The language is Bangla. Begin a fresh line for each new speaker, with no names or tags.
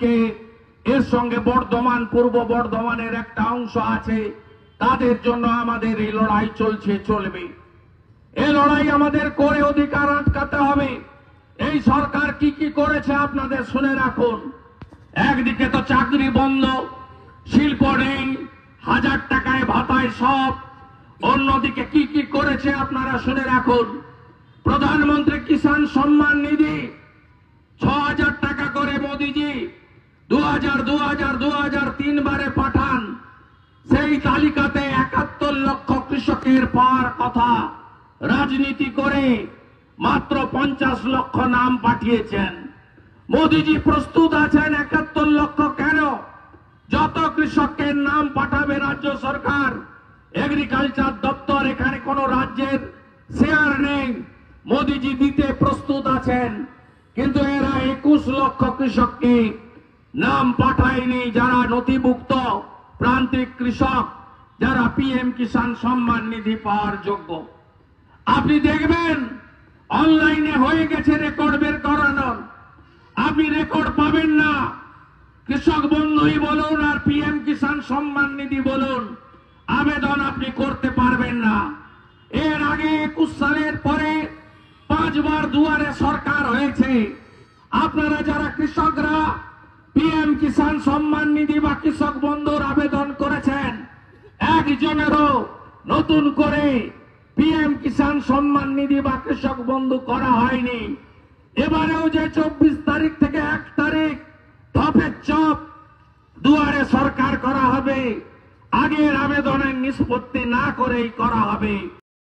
এর সঙ্গে বর্ধমান, পূর্ব বর্ধমানের একটা অংশ আছে। তাদের জন্য আমাদের এই লড়াই চলছে, চলবে। এই লড়াই আমাদের করে অধিকার আটকাতে হবে। এই সরকার কি কি করেছে আপনাদের শুনে রাখুন। একদিকে তো চাকরি বন্ধ, শিল্প নেই, হাজার টাকায় ভাতায় সব। অন্যদিকে কি কি করেছে আপনারা শুনে রাখুন। প্রধানমন্ত্রী কিষাণ সম্মান নিধি ছ হাজার টাকা করে মোদিজি দু হাজার, দু হাজার দু হাজার তিনবারে পাঠান। সেই তালিকাতে একাত্তর লক্ষ কৃষকের পাওয়ার কথা। রাজনীতি করে মাত্র পঞ্চাশ লক্ষ নাম পাঠিয়েছেন। মোদিজি প্রস্তুত আছেন একাত্তর লক্ষ কেন? যত কৃষকের নাম পাঠাবে রাজ্য সরকার এগ্রিকালচার দপ্তর এখানে কোন রাজ্যের শেয়ার নেই। মোদিজি দিতে প্রস্তুত আছেন, কিন্তু এরা একুশ লক্ষ কৃষককে নাম পাঠায়নি যারা নথিভুক্ত প্রান্তিক কৃষক, যারা পিএম কিষাণ সম্মান নিধি পাওয়ার যোগ্য। আপনি দেখবেন, অনলাইনে হয়ে গেছে রেকর্ড বের করানোর। আপনি রেকর্ড পাবেন না। কৃষক বন্ধুই বলুন আর পিএম কিষাণ সম্মান নিধি বলুন, আবেদন আপনি করতে পারবেন না। এর আগে একুশ সালের পরে পাঁচবার দুয়ারে সরকার হয়েছে। আপনারা যারা কৃষকরা কিষাণ সম্মান নিধি বা কৃষক বন্ধুর আবেদন করেছেন। একজনেরও নতুন করে পিএম কিষাণ সম্মান নিধি বা কৃষক বন্ধু করা হয়নি। এবারেও যে চব্বিশ তারিখ থেকে এক তারিখ ধপের চপ দুয়ারে সরকার করা হবে, আগের আবেদনের নিষ্পত্তি না করেই করা হবে।